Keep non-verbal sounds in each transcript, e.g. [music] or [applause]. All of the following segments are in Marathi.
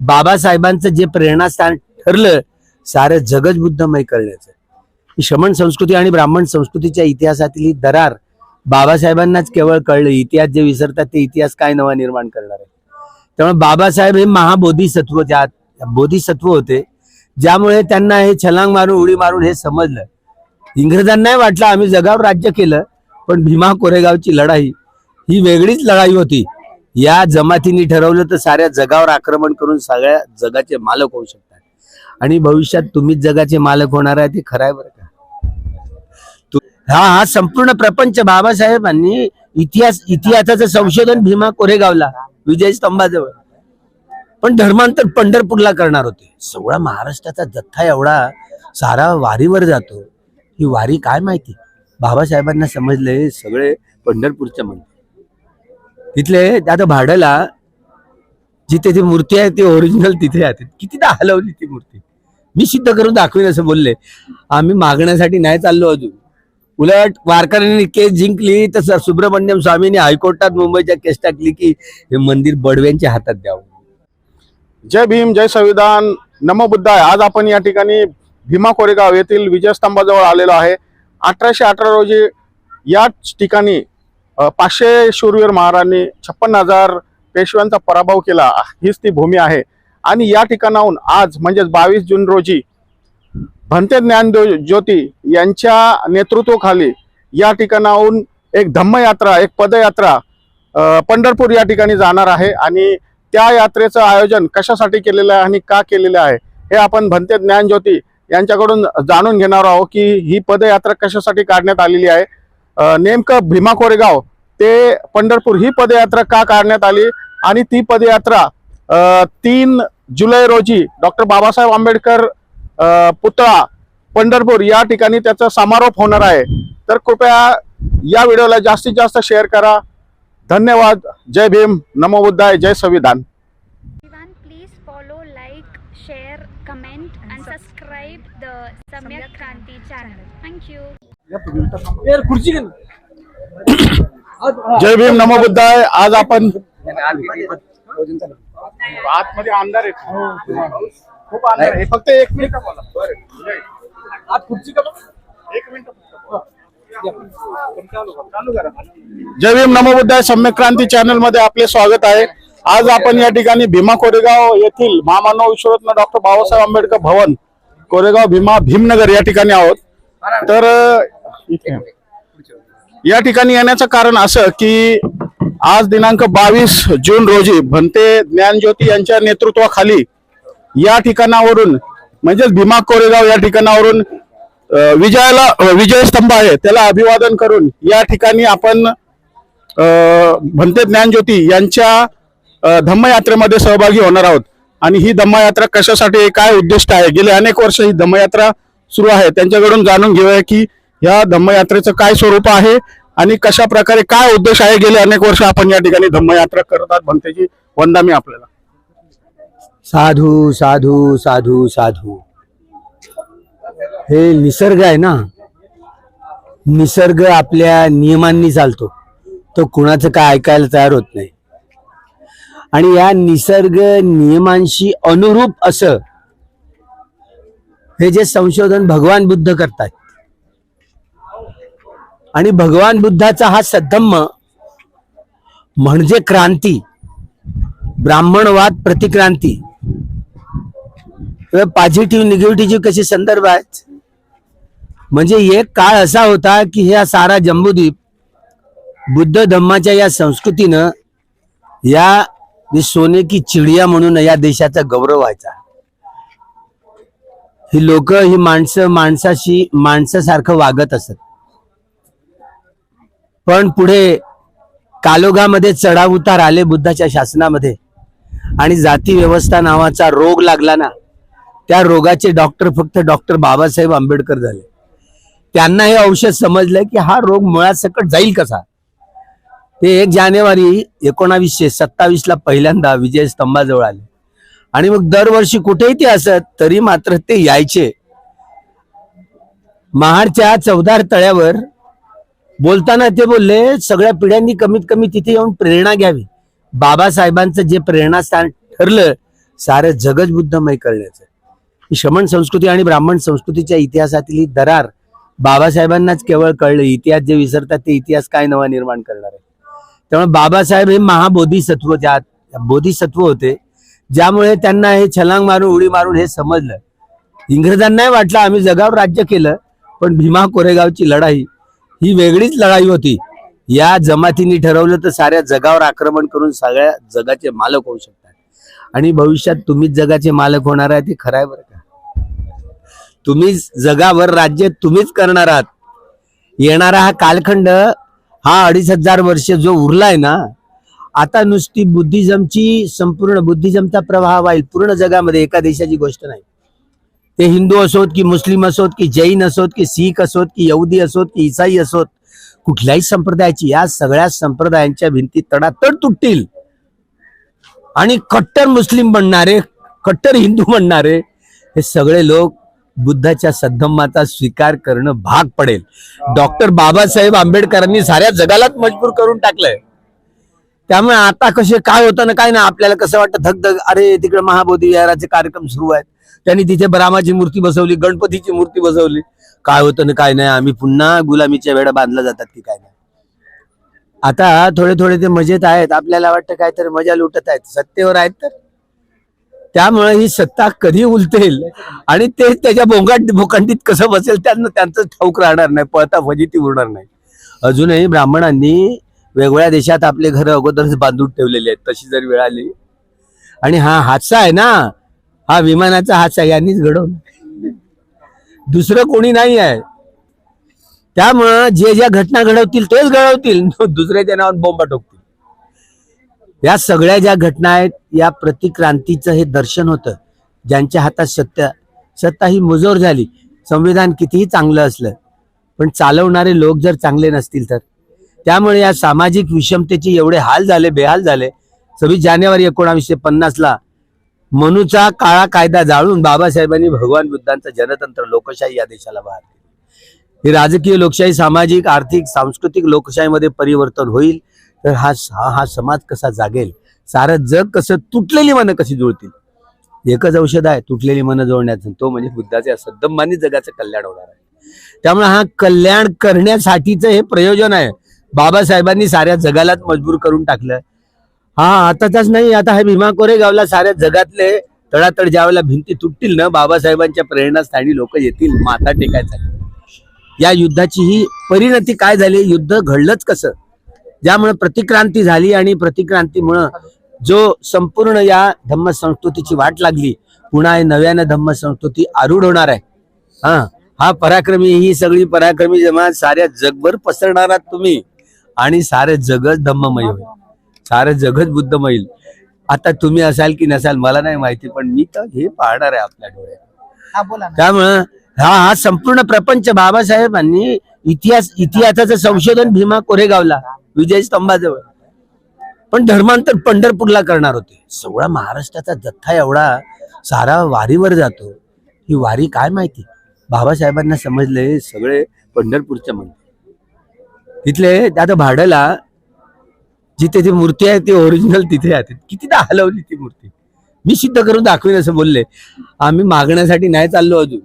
बाबासाहेबांचं जे प्रेरणास्थान ठरलं सारं जगच बुद्धमय करण्याचं. ही शमन संस्कृती आणि ब्राह्मण संस्कृतीच्या इतिहासातील ही दरार बाबासाहेबांनाच केवळ कळलं इतिहास जे विसरतात ते इतिहास काय नवा निर्माण करणार आहे? त्यामुळे बाबासाहेब हे महाबोधिसत्व ज्या बोधिसत्व होते ज्यामुळे त्यांना हे छलांग मारून उडी मारून हे समजलं. इंग्रजांनाही वाटलं आम्ही जगावर राज्य केलं पण भीमा कोरेगावची लढाई ही वेगळीच लढाई होती. या जमातींनी ठरवलं तर साऱ्या जगावर आक्रमण करून सगळ्या जगाचे मालक होऊ शकतात. आणि भविष्यात तुम्हीच जगाचे मालक होणार आहे ते खरं आहे बरं का? हा हा संपूर्ण प्रपंच बाबासाहेबांनी इतिहास इतिहासाचं संशोधन भीमा कोरेगावला विजय स्तंभाजवळ. पण धर्मांतर पंढरपूरला करणार होते. सगळा महाराष्ट्राचा जथ्था एवढा सारा वारीवर जातो. ही वारी काय माहिती? बाबासाहेबांना समजले हे सगळे पंढरपूरच्या म्हणतात. तिथले आता भाड्याला जिथे ती मूर्ती आहे ती ओरिजिनल तिथे आहे. कितीदा हलवली ती मूर्ती? मी सिद्ध करून दाखवीन असं बोलले. आम्ही मागण्यासाठी नाही चाललो अजून. उलट वारकऱ्यांनी केस जिंकली तर सुब्रमण्यम स्वामींनी हायकोर्टात मुंबईच्या केस टाकली की हे मंदिर बडव्यांच्या हातात द्यावं. जय भीम जय संविधान. नमो बुद्धाय. आज आपण या ठिकाणी भीमा कोरेगाव येथील विजयस्तंभाजवळ आलेलो आहे. अठराशे अठरा रोजी याच ठिकाणी पाचशे शूरवीर महाराजांनी छप्पन हजार पेशव्यांचा पराभव केला. हीच ती भूमी आहे. आणि या ठिकाणाहून आज म्हणजेच बावीस जून रोजी भंते ज्ञान ज्योती यांच्या नेतृत्वाखाली या ठिकाणाहून एक धम्मयात्रा एक पदयात्रा पंढरपूर या ठिकाणी जाणार आहे. आणि त्या यात्रेचं आयोजन कशासाठी केलेलं आहे आणि का केलेलं आहे हे आपण भंते ज्ञान ज्योती यांच्याकडून जाणून घेणार आहोत की ही पदयात्रा कशासाठी काढण्यात आलेली आहे. नेमकं भीमा कोरेगाव ते पंढरपूर ही पदयात्रा का काढण्यात आली? आणि ती पदयात्रा तीन जुलै रोजी डॉक्टर बाबासाहेब आंबेडकर पुतळा पंढरपूर या ठिकाणी त्याचा समारोप होणार आहे. तर कृपया या व्हिडिओला जास्तीत जास्त शेअर करा. धन्यवाद. जय भीम. नमो बुद्धाय. जय संविधान. Like, share, comment, and subscribe the Samyak Kranti channel. Thank you. जय भीम नमो बुद्धाय. आज आपण आतमध्ये आहे. खूप अंधार आहे. फक्त एक मिनिट बोला आत खुर्ची का एक मिनिट जय भीम नमो बुद्धाय. सम्यक क्रांती चॅनलमध्ये आपले स्वागत आहे. आज आपण या ठिकाणी भीमा कोरेगाव येथील महामानव विश्वरत्न डॉक्टर बाबासाहेब आंबेडकर भवन कोरेगाव भीमा भीमनगर या ठिकाणी आहोत. तर इथे. या ठिकाणी येण्याचं कारण असं की आज दिनांक बावीस जून रोजी भंते ज्ञानज्योती यांच्या नेतृत्वाखाली या ठिकाणावरून म्हणजेच भीमा कोरेगाव या ठिकाणावरून विजयाला विजयस्तंभ आहे त्याला अभिवादन करून या ठिकाणी आपण भंते ज्ञानज्योती यांच्या धम्मयात्रेमध्ये सहभागी होणार आहोत. आणि ही धम्मयात्रा कशासाठी काय उद्दिष्ट आहे? गेले अनेक वर्ष ही धम्मयात्रा सुरू आहे. त्यांच्याकडून जाणून घेऊया की या धम्मयात्रेचं काय स्वरूप आहे आणि कशा प्रकारे काय उद्देश आहे? गेले अनेक वर्ष आपण या ठिकाणी धम्मयात्रा करतात भंतेची वंदा मी आपल्याला. साधू साधू साधू साधू. हे निसर्ग आहे ना? निसर्ग आपल्या नियमांनी चालतो. तो कुणाचं काय ऐकायला तयार होत नाही. आणि या निसर्ग नियमांशी अनुरूप असं हे जे संशोधन भगवान बुद्ध करतात आणि भगवान बुद्धाचा हा सद्धम्म म्हणजे क्रांती ब्राह्मणवाद प्रतिक्रांती. पॉझिटिव्ह निगेटिव्ह कसे संदर्भ आहेत? म्हणजे एक काळ असा होता की ह्या सारा जम्बूद्वीप बुद्ध धम्माच्या या संस्कृतीनं या सोने की चिडिया म्हणून या देशाचा गौरव व्हायचा. ही लोक ही माणसं माणसाशी माणसासारखं वागत असत. पण पुढे कालोगामध्ये चढाव उतार आले बुद्धाच्या शासनामध्ये. आणि जाती व्यवस्था नावाचा रोग लागला ना त्या रोगाचे डॉक्टर फक्त डॉक्टर बाबासाहेब आंबेडकर झाले. त्यांना हे औषध समजलं की हा रोग मुळात सकट जाईल कसा? ते एक जानेवारी एकोणावीसशे सत्तावीस ला पहिल्यांदा विजय स्तंभाजवळ आले. आणि मग दरवर्षी कुठेही ते असत तरी मात्र ते यायचे. महाडच्या चौदार तळ्यावर बोलताना ते बोलले सगळ्या पिढ्यांनी कमीत कमी तिथे येऊन प्रेरणा घ्यावी. बाबासाहेबांचं जे प्रेरणास्थान ठरलं सारं जगज बुद्धमय करण्याचं. शमण शमन संस्कृती आणि ब्राह्मण संस्कृतीच्या इतिहासातील ही दरार बाबासाहेबांनाच केवळ कळलं इतिहास जे विसरतात ते इतिहास काय नवा निर्माण करणार आहे? त्यामुळे बाबासाहेब हे महाबोधिसत्व ज्या बोधिसत्व होते ज्यामुळे त्यांना हे छलांग मारून उडी मारून हे समजलं. इंग्रजांनाही वाटलं आम्ही जगावर राज्य केलं पण भीमा कोरेगावची लढाई ही वेगळीच लढाई होती. या जमातींनी ठरवलं तर साऱ्या जगावर आक्रमण करून सगळ्या जगाचे मालक होऊ शकतात. आणि भविष्यात तुम्हीच जगाचे मालक होणार आहे ते खरं आहे बरं का? तुम्हीच जगावर राज्य तुम्हीच करणार आहात. येणारा हा कालखंड हा अडीच हजार वर्ष जो उरलाय ना आता नुसती बुद्धिझमची संपूर्ण बुद्धिझमचा प्रवाह वाईल पूर्ण जगामध्ये एका देशाची गोष्ट नाही. ते हिंदू असोत की मुस्लिम असोत की जैन असोत की सीख असोत की यहुदी असोत की इसाई असोत कुठल्याही संप्रदायाची या सगळ्या संप्रदायांच्या भिंती तडातड तुटतील. आणि कट्टर मुस्लिम बनणारे कट्टर हिंदू बनणारे हे सगळे लोक बुद्धाच्या सद्धम्माचा स्वीकार करणं भाग पडेल. डॉक्टर बाबासाहेब आंबेडकरांनी साऱ्या जगालाच मजबूर करून टाकलंय. त्यामुळे आता कसे काय होतं ना काय ना आपल्याला कसं वाटतं? धगधग अरे तिकडे महाबोधी विहाराचे कार्यक्रम सुरू आहेत. त्यांनी तिथे ब्रामाची मूर्ती बसवली गणपतीची मूर्ती बसवली. काय होतं ना काय नाही आम्ही पुन्हा गुलामीच्या वेळा बांधल्या जातात की काय नाही. आता थोडे थोडे ते मजेत आहेत. आपल्याला वाटतं काहीतरी मजा लुटत आहेत. सत्तेवर आहेत तर. त्यामुळे ही सत्ता कधी उलटेल आणि ते त्याच्या भोंगाट भोकांडीत कसं बसेल त्यांना त्यांचं ठाऊक राहणार नाही. पळता फजिती उरणार नाही. अजूनही ब्राह्मणांनी वेगवेगळ्या देशात आपले घर अगोदरच बांधून ठेवलेले आहेत. तशी जर वेळ आली. आणि हा हादसा आहे ना हा विमानाचा हादसा यांनीच घडवला. दुसरं कोणी नाही आहे. त्यामुळं जे ज्या घटना घडवतील तेच घडवतील [laughs] दुसऱ्याच्या नावात बोंबा ठोकतील या सगळ्या ज्या घटना आहेत या प्रतिक्रांतीचं हे दर्शन होतं. ज्यांच्या हातात सत्य सत्ता ही मुजोर झाली संविधान कितीही चांगलं असलं पण चालवणारे लोक जर चांगले नसतील तर? त्यामुळे या सामाजिक विषमतेचे एवढे हाल झाले बेहाल झाले. सव्वीस जानेवारी एकोणावीसशे पन्नासला मनूचा काळा कायदा जाळून बाबासाहेबांनी भगवान बुद्धांचं जनतंत्र लोकशाही या देशाला बाहेर केली. ही राजकीय लोकशाही सामाजिक आर्थिक सांस्कृतिक लोकशाहीमध्ये परिवर्तन होईल तर हा हा समाज कसा जागेल? सारं जग कसं तुटलेली मनं कशी जुळतील? एकच औषध आहे तुटलेली मनं जोडण्याचं तो म्हणजे बुद्धाच्या सद्दंबानी जगाचं कल्याण होणार आहे. त्यामुळे हा कल्याण करण्यासाठीचं हे प्रयोजन आहे. बाबासाहेबांनी साऱ्या जगालाच मजबूर करून टाकलं. हा आताच नाही आता हे भीमा कोरेगावला साऱ्या जगातले तडातड ज्यावेळेला भिंती तुटतील ना बाबासाहेबांच्या प्रेरणास्थानी लोक येतील माता टेकायचा. या युद्धाची ही परिणती काय झाली? युद्ध घडलंच कसं? ज्यामुळे प्रतिक्रांती झाली आणि प्रतिक्रांतीमुळं जो संपूर्ण या धम्म संस्कृतीची वाट लागली पुन्हा नव्यानं धम्म संस्कृती आरूढ होणार आहे. हा हा पराक्रमी ही सगळी पराक्रमी जमा साऱ्या जगभर पसरणार आहात तुम्ही. आणि सारे जगच धम्ममय होईल. सारं जगच बुद्धमय होईल. आता तुम्ही असाल की नसाल मला नाही माहिती पण मी तर हे पाहणार आहे आपल्या डोळ्यात. हा त्यामुळं हा हा संपूर्ण प्रपंच बाबासाहेबांनी इतिहास इतिहासाचं संशोधन भीमा कोरेगावला विजय स्तंभाजवळ. पण धर्मांतर पंढरपूरला करणार होते. सगळा महाराष्ट्राचा जथ्था एवढा सारा वारीवर जातो. ही वारी काय माहिती? बाबासाहेबांना समजले सगळे पंढरपूरच्या म्हणते तिथले आता भाडला जिथे ती मूर्ती आहे ती ओरिजिनल तिथे आहे. कितीदा हलवली ती मूर्ती? मी सिद्ध करून दाखवीन असं बोलले. आम्ही मागण्यासाठी नाही चाललो अजून.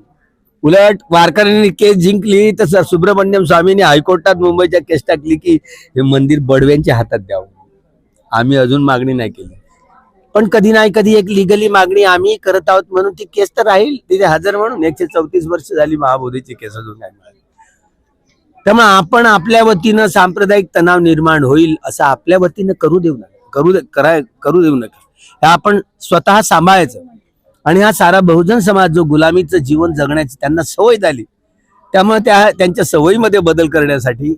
उलट वारकऱ्यांनी केस जिंकली तर सुब्रमण्यम स्वामींनी हायकोर्टात मुंबईच्या केस टाकली की हे मंदिर बडव्यांच्या हातात द्यावं. आम्ही अजून मागणी नाही केली. पण कधी नाही कधी एक लिगली मागणी आम्ही करत आहोत म्हणून ती केस तर राहील. तिथे हजर म्हणून एकशे चौतीस वर्ष झाली महाबोधीची केस अजून नाही मिळाली त्यामुळे आपण आपल्या वतीनं सांप्रदायिक तणाव निर्माण होईल असं आपल्या वतीनं करू देऊ नका. करू दे कराय करू देऊ नका. हे आपण स्वतः सांभाळायचं. आणि हा सारा बहुजन समाज जो गुलामीचं जीवन जगण्याची त्यांना सवय झाली त्यामुळे त्या त्यांच्या सवयीमध्ये बदल करण्यासाठी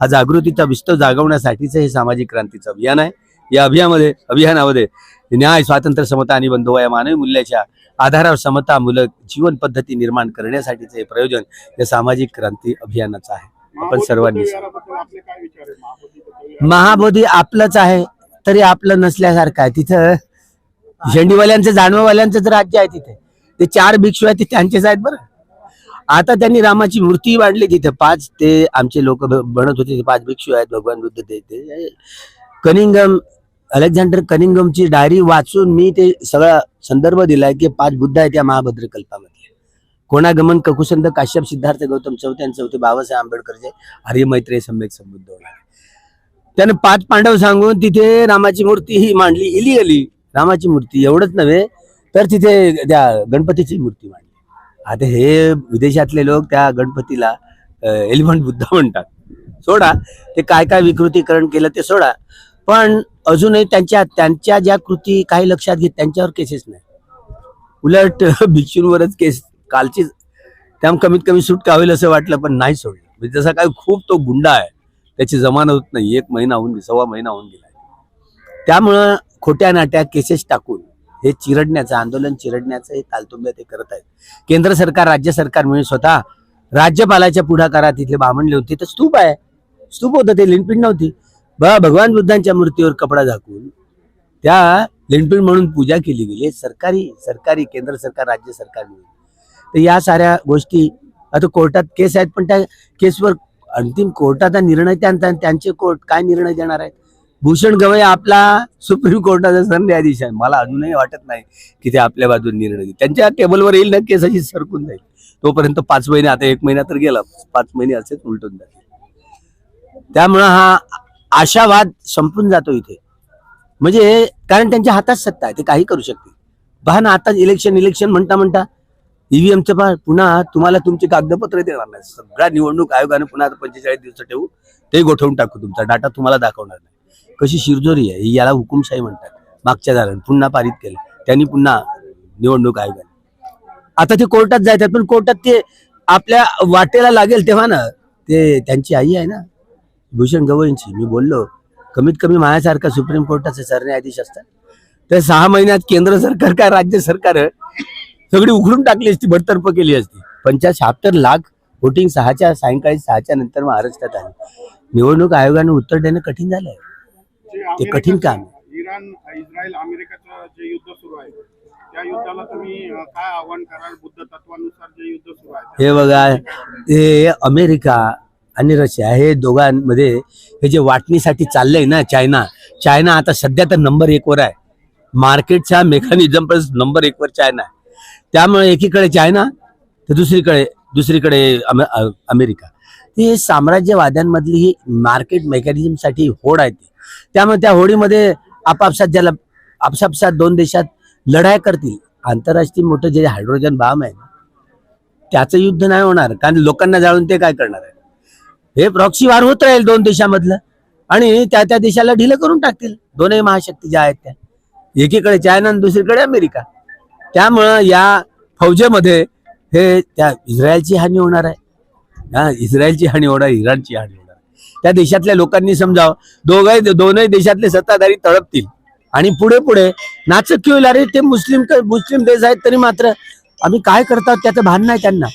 हा जागृतीचा विस्तव जागवण्यासाठीचं हे सामाजिक क्रांतीचं अभियान आहे. या अभियानामध्ये अभियानामध्ये न्याय स्वातंत्र्य समता आणि बंधुवा या मानवी मूल्याच्या आधारावर समता मूलक जीवन पद्धती निर्माण करण्यासाठीचं हे प्रयोजन या सामाजिक क्रांती अभियानाचं आहे. आपण सर्वांनी? महाबोधी आपलंच आहे तरी आपलं नसल्यासारखं आहे. तिथं झेंडीवाल्यांचं जानवावाल्यांचंच राज्य आहे तिथे. ते चार भिक्षू आहेत ते त्यांचेच आहेत बरं. आता त्यांनी रामाची मूर्ती वाढली तिथे. पाच ते आमचे लोक बनत होते ते पाच भिक्षू आहेत भगवान बुद्ध ते ते. कनिंगम अलेक्झांडर कनिंगमची डायरी वाचून मी ते सगळा संदर्भ दिलाय की पाच बुद्ध आहेत या महाभद्र कल्पामध्ये होणागमन ककुसंद काश्यप सिद्धार्थ गौतम चौथे आणि चौथे बाबासाहेब आंबेडकरचे आर्य मैत्रेय सम्यक संबुद्ध होणार त्याने पाच पांडव सांगून तिथे रामाची मूर्ती ही मांडली इली अली रामाची मूर्ती एवढंच नव्हे तर तिथे त्या गणपतीची मूर्ती मांडली. आता हे विदेशातले लोक त्या गणपतीला एलिफंट बुद्ध म्हणतात. सोडा ते काय काय विकृतीकरण केलं ते सोडा. पण अजूनही त्यांच्या त्यांच्या ज्या कृती काही लक्षात घेत त्यांच्यावर केसेस नाही. उलट भिक्षूंवरच केस कालची त्या कमीत कमी सुटका होईल असं वाटलं पण नाही सोडलं. म्हणजे जसा काय खूप तो गुंडा आहे त्याची जमाना होत नाही. एक महिना होऊन सव्वा महिना होऊन गेला. त्यामुळं खोट्या नाट्या केसेस टाकून हे चिरडण्याचं आंदोलन चिरडण्याचं हे तालतुंब्या ते करत आहेत. केंद्र सरकार राज्य सरकार म्हणून स्वतः राज्यपालाच्या पुढाकारात इथे बामणले होते तर स्तूप आहे. स्तूप होतं ते लिंपिंड नव्हती. बा भगवान बुद्धांच्या मूर्तीवर कपडा झाकून त्या लिंपिंड म्हणून पूजा केली गेली. सरकारी सरकारी केंद्र सरकार राज्य सरकार तर या साऱ्या गोष्टी आता कोर्टात केस आहेत पण त्या केसवर अंतिम कोर्टाचा निर्णय त्या त्यांचे कोर्ट काय निर्णय देणार आहेत? भूषण गवई आपला सुप्रीम कोर्टाचा सरन्यायाधीश आहे. मला अजूनही वाटत नाही की ते आपल्या बाजूने निर्णय त्यांच्या टेबलवर येईल ना केस अशी सरकून जाईल. तोपर्यंत पाच महिने आता एक महिना तर गेला पाच महिने असेच उलटून जाते त्यामुळं हा आशावाद संपून जातो इथे. म्हणजे कारण त्यांच्या हातात सत्ता आहे ते काही करू शकते पहा ना आता इलेक्शन इलेक्शन म्हणता म्हणता ईव्हीएमचं पण पुन्हा तुम्हाला तुमचे कागदपत्र देणार नाही. सगळ्या निवडणूक आयोगाने पुन्हा पंचेचाळीस दिवस ठेवू. ते गोठवून टाकू तुमचा. डाटा तुम्हाला दाखवणार नाही. कशी शिरजोरी आहे याला हुकुमशाही म्हणतात. मागच्या दाराने पुन्हा पारित केलं. त्यांनी पुन्हा निवडणूक आयोगाने. आता ते कोर्टात जायतात पण कोर्टात ते आपल्या वाटेला लागेल तेव्हा ना ते त्यांची आई आहे ना भूषण गवईंची मी बोललो कमीत कमी माझ्यासारखा सुप्रीम कोर्टाचे सरन्यायाधीश असतात. तर सहा महिन्यात केंद्र सरकार काय राज्य सरकार सगळी उघडून टाकली असती बडतर्फ केली असती. पंचायत शहात्तर लाख वोटिंग सहाच्या सायंकाळी सहाच्या नंतर महाराष्ट्रात आली निवडणूक आयोगाने उत्तर देणं कठीण झालंय. ते कठीण काम आहे. इराण इस्रायल अमेरिकेचं जे युद्ध सुरू आहे त्या युद्धाला तुम्ही अं, काय आव्हान कराल बुद्ध तत्वानुसार जे युद्ध सुरू आहे? हे बघा हे अमेरिका आणि रशिया हे दोघांमध्ये हे जे वाटणीसाठी चाललंय ना चायना चायना आता सध्या तर नंबर एक वर आहे. मार्केटच्या मेकॅनिझम पण नंबर एक वर चायना आहे. त्यामुळे एकीकडे चायना तर दुसरीकडे दुसरीकडे अमेरिका. ही साम्राज्यवाद्यांमधली ही मार्केट मेकॅनिझमसाठी होड आहे ती. त्यामुळे त्या होडीमध्ये आपापसात ज्याला आपापसात दोन देशात लढाई करतील आंतरराष्ट्रीय मोठं जे हायड्रोजन बाम आहे त्याचं युद्ध नाही होणार कारण लोकांना जाळून ते काय करणार आहे? हे प्रॉक्सी वार होत राहील दोन देशामधलं आणि त्या त्या देशाला ढिलं करून टाकतील. दोनही महाशक्ती ज्या आहेत त्या. एकीकडे चायना आणि दुसरीकडे अमेरिका. त्यामुळं या फौजेमध्ये हे त्या इस्रायलची हानी होणार आहे. हा इस्रायलची हानी होणार इराणची हानी होणार त्या देशातल्या लोकांनी समजावं दोघही दोनही देशातले सत्ताधारी तळपतील आणि पुढे पुढे नाचक होईल अरे ते मुस्लिम मुस्लिम देश आहेत तरी मात्र आम्ही काय करतात त्याचं भान नाही त्यांना.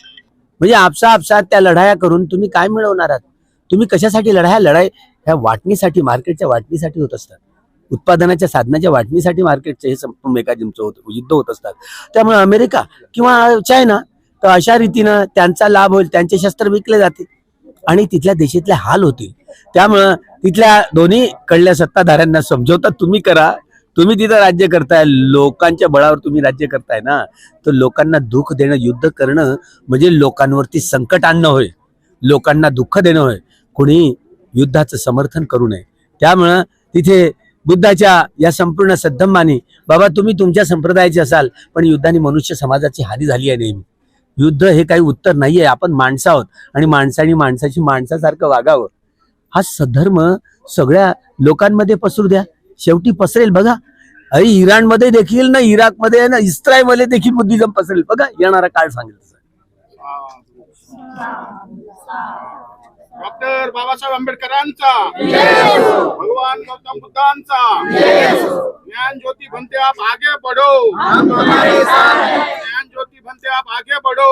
म्हणजे आपसा आपसात त्या लढाया करून तुम्ही काय मिळवणार आहात? तुम्ही कशासाठी लढाया लढाई ह्या वाटणीसाठी मार्केटच्या वाटणीसाठी होत असतात. उत्पादनाच्या साधनाच्या वाटणीसाठी मार्केटचे हे संपूर्ण मेकाजिमचं होत युद्ध होत असतात. त्यामुळे अमेरिका किंवा चायना तर अशा रीतीनं त्यांचा लाभ होईल त्यांचे शस्त्र विकले जातील आणि तिथल्या देशातले हाल होतील. त्यामुळं तिथल्या दोन्ही कडल्या सत्ताधाऱ्यांना समजवता तुम्ही करा. तुम्ही तिथं राज्य करताय लोकांच्या बळावर तुम्ही राज्य करताय ना तर लोकांना दुःख देणं युद्ध करणं म्हणजे लोकांवरती संकट आणणं होय. लोकांना दुःख देणं होय. कोणी युद्धाचं समर्थन करू नये. त्यामुळं तिथे बुद्धाच्या या संपूर्ण सद्धम्माने बाबा तुम्ही तुमच्या संप्रदायाचे असाल पण युद्धाने मनुष्य समाजाची हानी झाली आहे नेहमी. युद्ध हे काही उत्तर नाहीये आपण माणसं आहोत. आणि माणसाने माणसाची माणसासारखं वागावं. हा सधर्म सगळ्या लोकांमध्ये पसरू द्या. शेवटी पसरेल बघा. अरे इराणमध्ये देखील ना इराकमध्ये ना इस्रायलमध्ये देखील बुद्धिझम पसरेल. बघा येणारा काळ सांगेल. डॉक्टर बाबासाहेब आंबेडकरांचा. भगवान गौतम बुद्धांचा. ज्ञान ज्योती बनते आप आगे बढ़ो. ज्ञान ज्योती बनते आप आगे बढ़ो.